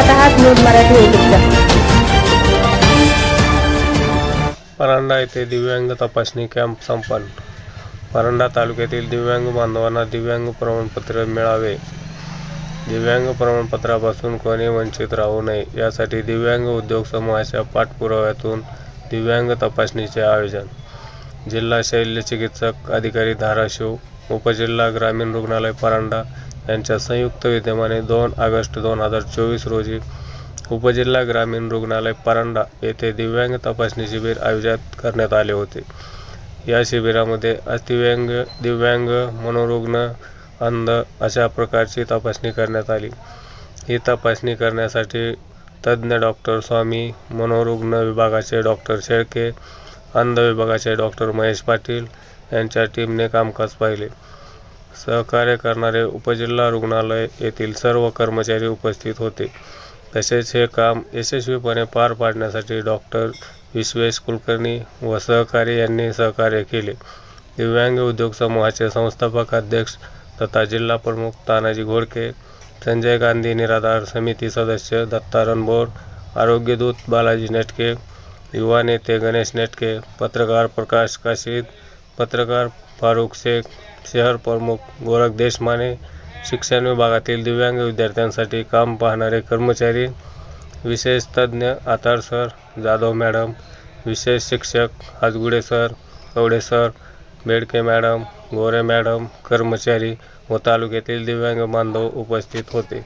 मराठी युट्यूबच्या. परांडा येथे दिव्यांग तपासणी कॅम्प संपन्न. परांडा तालुक्यातील दिव्यांग बांधवांना दिव्यांग प्रमाणपत्र मिळावे. दिव्यांग प्रमाणपत्रापासून कोणी वंचित राहू नये यासाठी दिव्यांग उद्योग समूहाच्या पाठपुराव्यातून दिव्यांग तपासणीचे आयोजन. जिल्हा शल्य चिकित्सक अधिकारी धाराशिव उपजिल्हा ग्रामीण रुग्णालय परांडा यांच्या संयुक्त विद्यमाने दोन ऑगस्ट दोन हजार चोवीस रोजी उपजिल्हा ग्रामीण रुग्णालय परांडा येथे दिव्यांग तपासणी शिबिर आयोजित करण्यात आले होते. या शिबिरामध्ये अतिव्यंग दिव्यांग मनोरुग्ण अंध अशा प्रकारची तपासणी करण्यात आली. ही तपासणी करण्यासाठी तज्ज्ञ डॉक्टर स्वामी मनोरुग्ण विभागाचे डॉक्टर शेळके अंध विभागाचे डॉक्टर महेश पाटील यांच्या टीमने कामकाज पाहिले. सहकार्य करणारे उपजिल्हा रुग्णालय येथील सर्व कर्मचारी उपस्थित होते. तसेच हे काम यशस्वीपणे पार पाडण्यासाठी डॉक्टर विश्वेश कुलकर्णी व सहकारी यांनी सहकार्य केले. दिव्यांग उद्योग समूहाचे संस्थापक अध्यक्ष तथा जिल्हा प्रमुख तानाजी घोडके संजय गांधी निराधार समिती सदस्य दत्ता रणबोर आरोग्यदूत बालाजी नेटके युवा नेते गणेश नेटके पत्रकार प्रकाश काशीद पत्रकार फारुख शेख शहर प्रमुख गोरख देशमाने शिक्षण विभागातील दिव्यांग विद्यार्थ्यांसाठी काम पाहणारे कर्मचारी विशेष तज्ज्ञ आतार सर जाधव मॅडम विशेष शिक्षक Hajgude sir Kawade sir Bedke madam Gore madam कर्मचारी व तालुक्यातील दिव्यांग बांधव उपस्थित होते.